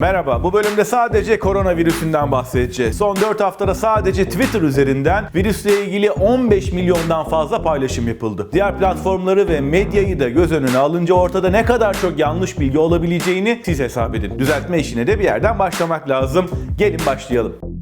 Merhaba, bu bölümde sadece koronavirüsünden bahsedeceğiz. Son 4 haftada sadece Twitter üzerinden virüsle ilgili 15 milyondan fazla paylaşım yapıldı. Diğer platformları ve medyayı da göz önüne alınca ortada ne kadar çok yanlış bilgi olabileceğini siz hesap edin. Düzeltme işine de bir yerden başlamak lazım. Gelin başlayalım.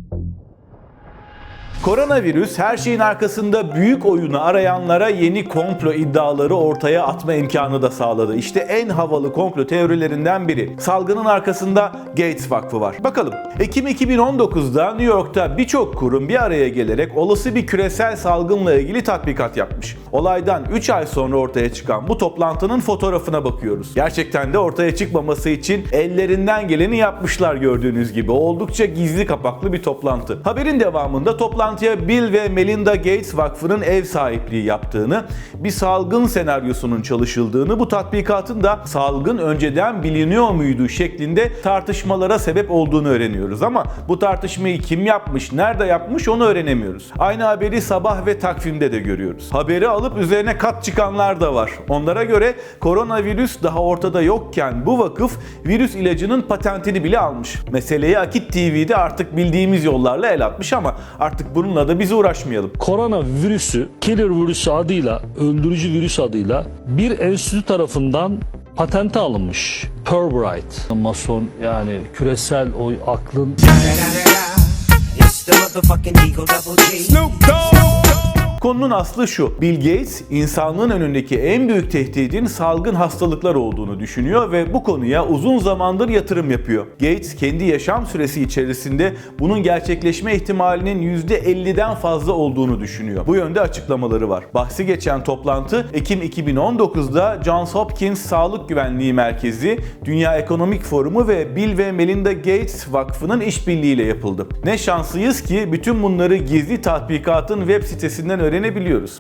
Koronavirüs her şeyin arkasında büyük oyunu arayanlara yeni komplo iddiaları ortaya atma imkanı da sağladı. İşte en havalı komplo teorilerinden biri. Salgının arkasında Gates Vakfı var. Bakalım. Ekim 2019'da New York'ta birçok kurum bir araya gelerek olası bir küresel salgınla ilgili tatbikat yapmış. Olaydan 3 ay sonra ortaya çıkan bu toplantının fotoğrafına bakıyoruz. Gerçekten de ortaya çıkmaması için ellerinden geleni yapmışlar gördüğünüz gibi. Oldukça gizli kapaklı bir toplantı. Haberin devamında toplantıya Bill ve Melinda Gates Vakfı'nın ev sahipliği yaptığını, bir salgın senaryosunun çalışıldığını, bu tatbikatın da salgın önceden biliniyor muydu şeklinde tartışmalara sebep olduğunu öğreniyoruz. Ama bu tartışmayı kim yapmış, nerede yapmış onu öğrenemiyoruz. Aynı haberi sabah ve takvimde de görüyoruz. Haberi alıp üzerine kat çıkanlar da var. Onlara göre koronavirüs daha ortada yokken bu vakıf virüs ilacının patentini bile almış. Meseleyi Akit TV'de artık bildiğimiz yollarla el atmış ama artık bununla da biz uğraşmayalım. korona virüsü, killer virüsü adıyla, öldürücü virüs adıyla bir enstitü tarafından patente alınmış. Purbright. Mason yani küresel o aklın It's the Konunun aslı şu. Bill Gates insanlığın önündeki en büyük tehdidin salgın hastalıklar olduğunu düşünüyor ve bu konuya uzun zamandır yatırım yapıyor. Gates kendi yaşam süresi içerisinde bunun gerçekleşme ihtimalinin %50'den fazla olduğunu düşünüyor. Bu yönde açıklamaları var. Bahsi geçen toplantı Ekim 2019'da Johns Hopkins Sağlık Güvenliği Merkezi, Dünya Ekonomik Forumu ve Bill ve Melinda Gates Vakfı'nın işbirliğiyle yapıldı. Ne şanslıyız ki bütün bunları gizli tatbikatın web sitesinden öğrenebiliyoruz.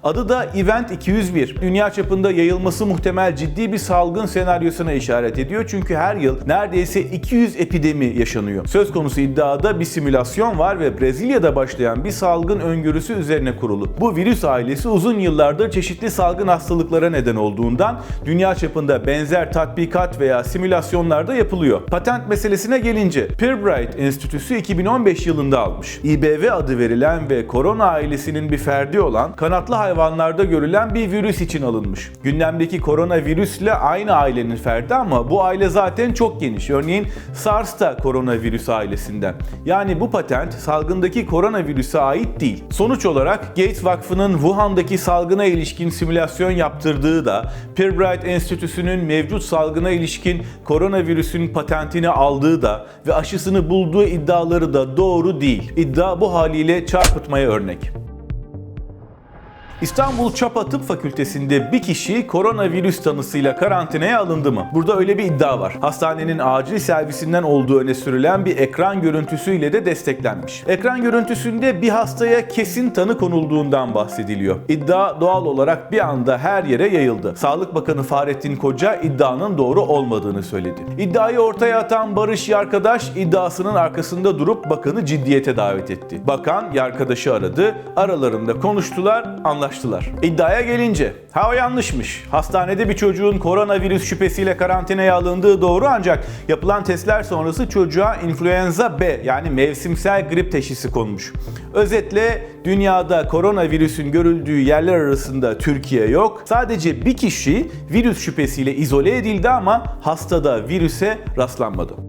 Adı da Event 201. Dünya çapında yayılması muhtemel ciddi bir salgın senaryosuna işaret ediyor. Çünkü her yıl neredeyse 200 epidemi yaşanıyor. Söz konusu iddiada bir simülasyon var ve Brezilya'da başlayan bir salgın öngörüsü üzerine kurulu. Bu virüs ailesi uzun yıllardır çeşitli salgın hastalıklara neden olduğundan dünya çapında benzer tatbikat veya simülasyonlar da yapılıyor. Patent meselesine gelince Pirbright Enstitüsü 2015 yılında almış. IBV adı verilen ve korona ailesinin bir ferdi olan kanatlı hayvanlarda görülen bir virüs için alınmış. Gündemdeki koronavirüsle aynı ailenin ferdi ama bu aile zaten çok geniş. Örneğin SARS da koronavirüs ailesinden. Yani bu patent salgındaki koronavirüse ait değil. Sonuç olarak Gates Vakfı'nın Wuhan'daki salgına ilişkin simülasyon yaptırdığı da Pirbright Enstitüsü'nün mevcut salgına ilişkin koronavirüsün patentini aldığı da ve aşısını bulduğu iddiaları da doğru değil. İddia bu haliyle çarpıtmaya örnek. İstanbul Çapa Tıp Fakültesi'nde bir kişi koronavirüs tanısıyla karantinaya alındı mı? Burada öyle bir iddia var. Hastanenin acil servisinden olduğu öne sürülen bir ekran görüntüsüyle de desteklenmiş. Ekran görüntüsünde bir hastaya kesin tanı konulduğundan bahsediliyor. İddia doğal olarak bir anda her yere yayıldı. Sağlık Bakanı Fahrettin Koca iddianın doğru olmadığını söyledi. İddiayı ortaya atan Barış Yarkadaş iddiasının arkasında durup bakanı ciddiyete davet etti. Bakan Yarkadaş'ı aradı, aralarında konuştular, anlaştılar. İddiaya gelince, ha o yanlışmış. Hastanede bir çocuğun koronavirüs şüphesiyle karantinaya alındığı doğru ancak yapılan testler sonrası çocuğa influenza B yani mevsimsel grip teşhisi konmuş. Özetle dünyada koronavirüsün görüldüğü yerler arasında Türkiye yok. Sadece bir kişi virüs şüphesiyle izole edildi ama hastada virüse rastlanmadı.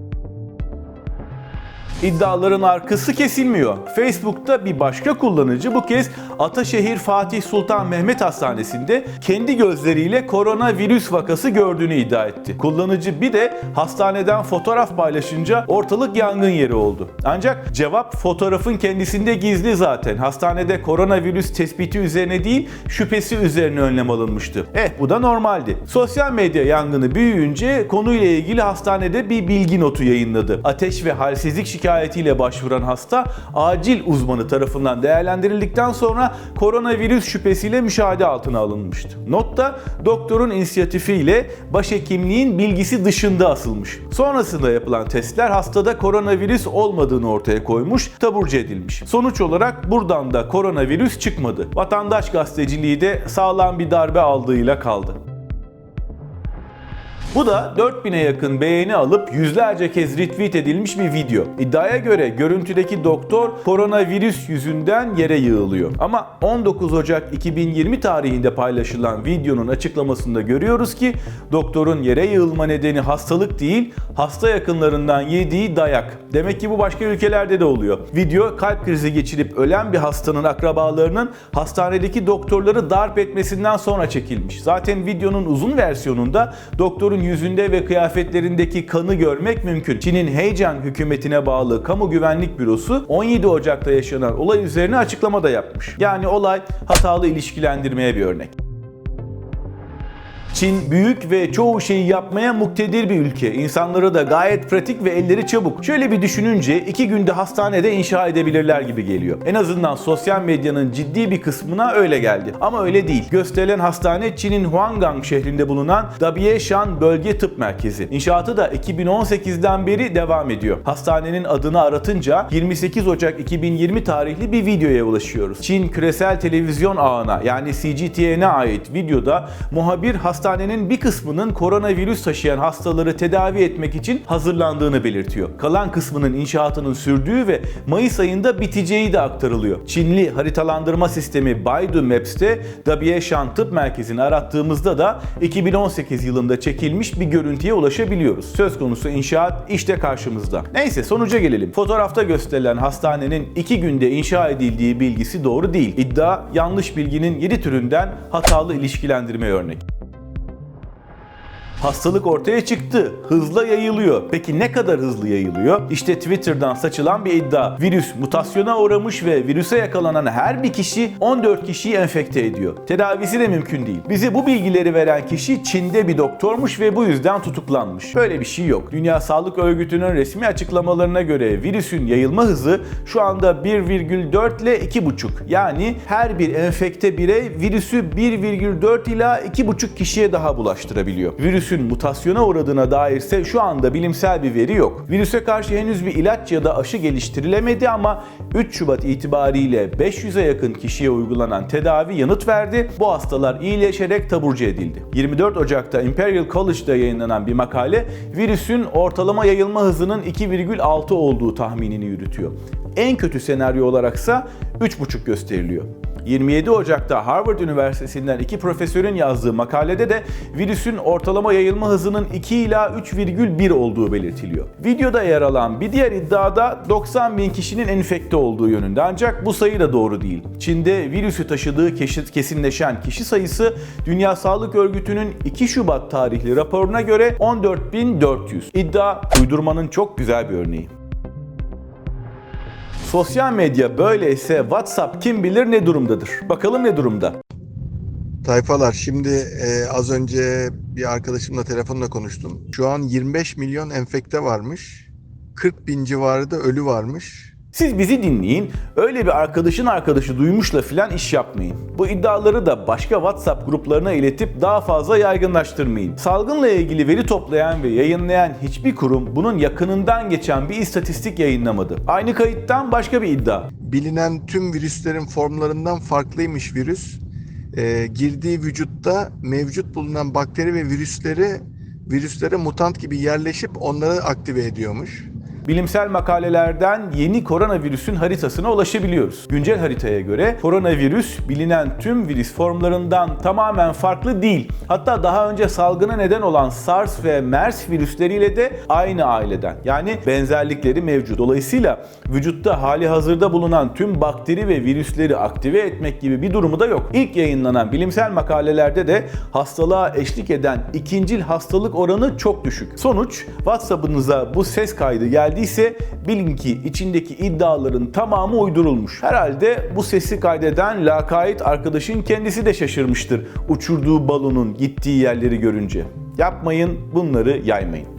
İddiaların arkası kesilmiyor. Facebook'ta bir başka kullanıcı bu kez Ataşehir Fatih Sultan Mehmet Hastanesi'nde kendi gözleriyle koronavirüs vakası gördüğünü iddia etti. Kullanıcı bir de hastaneden fotoğraf paylaşınca ortalık yangın yeri oldu. Ancak cevap fotoğrafın kendisinde gizli zaten. Hastanede koronavirüs tespiti üzerine değil şüphesi üzerine önlem alınmıştı. Eh bu da normaldi. Sosyal medya yangını büyüyünce konuyla ilgili hastanede bir bilgi notu yayınladı. Ateş ve halsizlik şikayetiyle başvuran hasta acil uzmanı tarafından değerlendirildikten sonra koronavirüs şüphesiyle müşahede altına alınmıştı. Notta doktorun inisiyatifiyle başhekimliğin bilgisi dışında asılmış. Sonrasında yapılan testler hastada koronavirüs olmadığını ortaya koymuş, taburcu edilmiş. Sonuç olarak buradan da koronavirüs çıkmadı. Vatandaş gazeteciliği de sağlam bir darbe aldığıyla kaldı. Bu da 4000'e yakın beğeni alıp yüzlerce kez retweet edilmiş bir video. İddiaya göre görüntüdeki doktor koronavirüs yüzünden yere yığılıyor. Ama 19 Ocak 2020 tarihinde paylaşılan videonun açıklamasında görüyoruz ki doktorun yere yığılma nedeni hastalık değil, hasta yakınlarından yediği dayak. Demek ki bu başka ülkelerde de oluyor. Video kalp krizi geçirip ölen bir hastanın akrabalarının hastanedeki doktorları darp etmesinden sonra çekilmiş. Zaten videonun uzun versiyonunda doktorun yüzünde ve kıyafetlerindeki kanı görmek mümkün. Çin'in Heijang hükümetine bağlı Kamu Güvenlik Bürosu 17 Ocak'ta yaşanan olay üzerine açıklama da yapmış. Yani olay hatalı ilişkilendirmeye bir örnek. Çin büyük ve çoğu şeyi yapmaya muktedir bir ülke. İnsanları da gayet pratik ve elleri çabuk. Şöyle bir düşününce iki günde hastanede inşa edebilirler gibi geliyor. En azından sosyal medyanın ciddi bir kısmına öyle geldi. Ama öyle değil. Gösterilen hastane Çin'in Huanggang şehrinde bulunan Dabieshan Bölge Tıp Merkezi. İnşaatı da 2018'den beri devam ediyor. Hastanenin adını aratınca 28 Ocak 2020 tarihli bir videoya ulaşıyoruz. Çin küresel televizyon ağına yani CGTN'e ait videoda muhabir hastanenin bir kısmının koronavirüs taşıyan hastaları tedavi etmek için hazırlandığını belirtiyor. Kalan kısmının inşaatının sürdüğü ve Mayıs ayında biteceği de aktarılıyor. Çinli haritalandırma sistemi Baidu Maps'te Dabieshan Tıp Merkezi'ni arattığımızda da 2018 yılında çekilmiş bir görüntüye ulaşabiliyoruz. Söz konusu inşaat işte karşımızda. Neyse sonuca gelelim. Fotoğrafta gösterilen hastanenin 2 günde inşa edildiği bilgisi doğru değil. İddia yanlış bilginin 7 türünden hatalı ilişkilendirme örnek. Hastalık ortaya çıktı. Hızla yayılıyor. Peki ne kadar hızlı yayılıyor? İşte Twitter'dan saçılan bir iddia. Virüs mutasyona uğramış ve virüse yakalanan her bir kişi 14 kişiyi enfekte ediyor. Tedavisi de mümkün değil. Bize bu bilgileri veren kişi Çin'de bir doktormuş ve bu yüzden tutuklanmış. Böyle bir şey yok. Dünya Sağlık Örgütü'nün resmi açıklamalarına göre virüsün yayılma hızı şu anda 1,4 ile 2,5. Yani her bir enfekte birey virüsü 1,4 ila 2,5 kişiye daha bulaştırabiliyor. Virüsün mutasyona uğradığına dairse şu anda bilimsel bir veri yok. Virüse karşı henüz bir ilaç ya da aşı geliştirilemedi ama 3 Şubat itibariyle 500'e yakın kişiye uygulanan tedavi yanıt verdi. Bu hastalar iyileşerek taburcu edildi. 24 Ocak'ta Imperial College'da yayınlanan bir makale virüsün ortalama yayılma hızının 2,6 olduğu tahminini yürütüyor. En kötü senaryo olaraksa 3,5 gösteriliyor. 27 Ocak'ta Harvard Üniversitesi'nden iki profesörün yazdığı makalede de virüsün ortalama yayılma hızının 2 ila 3,1 olduğu belirtiliyor. Videoda yer alan bir diğer iddiada 90 bin kişinin enfekte olduğu yönünde ancak bu sayı da doğru değil. Çin'de virüsü taşıdığı kesinleşen kişi sayısı Dünya Sağlık Örgütü'nün 2 Şubat tarihli raporuna göre 14.400. İddia uydurmanın çok güzel bir örneği. Sosyal medya böyleyse WhatsApp kim bilir ne durumdadır? Bakalım ne durumda? Tayfalar şimdi e, az önce bir arkadaşımla telefonla konuştum. Şu an 25 milyon enfekte varmış. 40 bin civarı da ölü varmış. Siz bizi dinleyin, öyle bir arkadaşın arkadaşı duymuşla filan iş yapmayın. Bu iddiaları da başka WhatsApp gruplarına iletip daha fazla yaygınlaştırmayın. Salgınla ilgili veri toplayan ve yayınlayan hiçbir kurum bunun yakınından geçen bir istatistik yayınlamadı. Aynı kayıttan başka bir iddia. Bilinen tüm virüslerin formlarından farklıymış virüs. E, girdiği vücutta mevcut bulunan bakteri ve virüsleri virüslere mutant gibi yerleşip onları aktive ediyormuş. Bilimsel makalelerden yeni koronavirüsün haritasına ulaşabiliyoruz. Güncel haritaya göre koronavirüs bilinen tüm virüs formlarından tamamen farklı değil. Hatta daha önce salgına neden olan SARS ve MERS virüsleriyle de aynı aileden. Yani benzerlikleri mevcut. Dolayısıyla vücutta hali hazırda bulunan tüm bakteri ve virüsleri aktive etmek gibi bir durumu da yok. İlk yayınlanan bilimsel makalelerde de hastalığa eşlik eden ikincil hastalık oranı çok düşük. Sonuç WhatsApp'ınıza bu ses kaydı geldiyse bilin ki içindeki iddiaların tamamı uydurulmuş. Herhalde bu sesi kaydeden lakayt arkadaşın kendisi de şaşırmıştır uçurduğu balonun gittiği yerleri görünce. Yapmayın bunları yaymayın.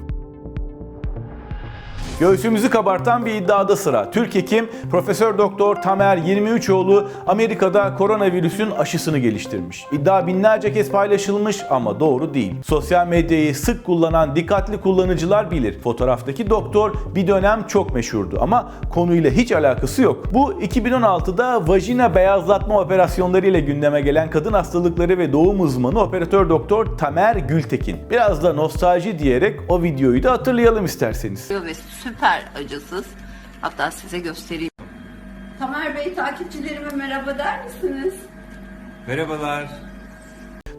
Göğsümüzü kabartan bir iddiada sıra. Türk hekim Profesör Doktor Tamer 23oğlu Amerika'da koronavirüsün aşısını geliştirmiş. İddia binlerce kez paylaşılmış ama doğru değil. Sosyal medyayı sık kullanan dikkatli kullanıcılar bilir. Fotoğraftaki doktor bir dönem çok meşhurdu ama konuyla hiç alakası yok. Bu 2016'da vajina beyazlatma operasyonları ile gündeme gelen kadın hastalıkları ve doğum uzmanı operatör doktor Tamer Gültekin. Biraz da nostalji diyerek o videoyu da hatırlayalım isterseniz. ve süper acısız. Hatta size göstereyim. Tamer Bey takipçilerime merhaba der misiniz? Merhabalar.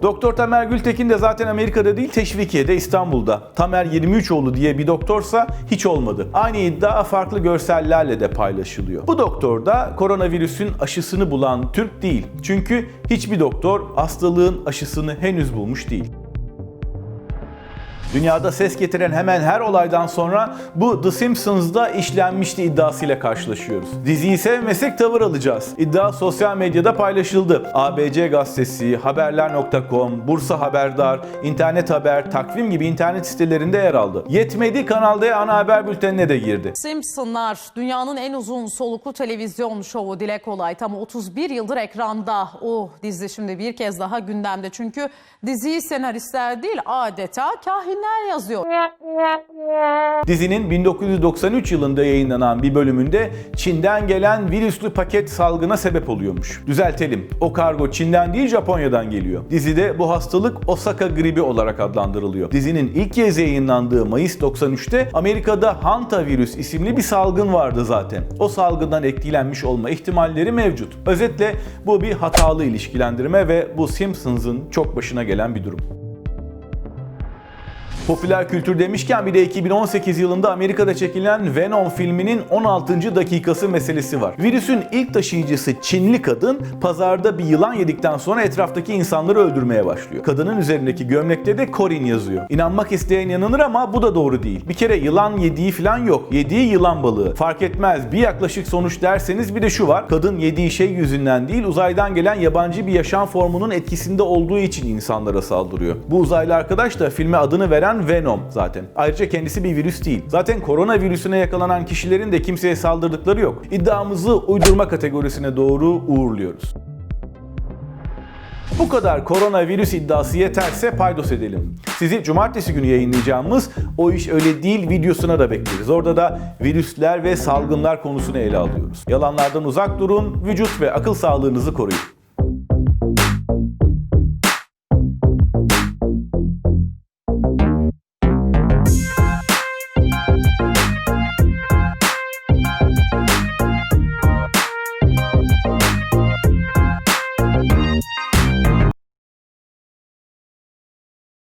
Doktor Tamer Gültekin de zaten Amerika'da değil Teşvikiye'de İstanbul'da. Tamer 23oğlu diye bir doktorsa hiç olmadı. Aynı iddia farklı görsellerle de paylaşılıyor. Bu doktor da koronavirüsün aşısını bulan Türk değil. Çünkü hiçbir doktor hastalığın aşısını henüz bulmuş değil. Dünyada ses getiren hemen her olaydan sonra bu The Simpsons'da işlenmişti iddiasıyla karşılaşıyoruz. Diziyi sevmesek tavır alacağız. İddia sosyal medyada paylaşıldı. ABC gazetesi, haberler.com, Bursa Haberdar, internet haber, takvim gibi internet sitelerinde yer aldı. Yetmedi Kanal D ana haber bültenine de girdi. Simpsonlar dünyanın en uzun soluklu televizyon şovu Dile Kolay tam 31 yıldır ekranda. O dizi şimdi bir kez daha gündemde çünkü diziyi senaristler değil adeta kahinler yazıyor. Dizinin 1993 yılında yayınlanan bir bölümünde Çin'den gelen virüslü paket salgına sebep oluyormuş. Düzeltelim. O kargo Çin'den değil Japonya'dan geliyor. Dizide bu hastalık Osaka gribi olarak adlandırılıyor. Dizinin ilk kez yayınlandığı Mayıs 93'te Amerika'da hantavirüs isimli bir salgın vardı zaten. O salgından etkilenmiş olma ihtimalleri mevcut. Özetle bu bir hatalı ilişkilendirme ve bu Simpsons'ın çok başına gelen bir durum. Popüler kültür demişken bir de 2018 yılında Amerika'da çekilen Venom filminin 16. dakikası meselesi var. Virüsün ilk taşıyıcısı Çinli kadın pazarda bir yılan yedikten sonra etraftaki insanları öldürmeye başlıyor. Kadının üzerindeki gömlekte de Corin yazıyor. İnanmak isteyen inanır ama bu da doğru değil. Bir kere yılan yediği falan yok. Yediği yılan balığı. Fark etmez bir yaklaşık sonuç derseniz bir de şu var. Kadın yediği şey yüzünden değil uzaydan gelen yabancı bir yaşam formunun etkisinde olduğu için insanlara saldırıyor. Bu uzaylı arkadaş da filme adını veren Venom zaten. Ayrıca kendisi bir virüs değil. Zaten koronavirüsüne yakalanan kişilerin de kimseye saldırdıkları yok. İddiamızı uydurma kategorisine doğru uğurluyoruz. Bu kadar koronavirüs iddiası yeterse paydos edelim. Sizi cumartesi günü yayınlayacağımız O iş Öyle Değil videosuna da bekleriz. Orada da virüsler ve salgınlar konusunu ele alıyoruz. Yalanlardan uzak durun, vücut ve akıl sağlığınızı koruyun.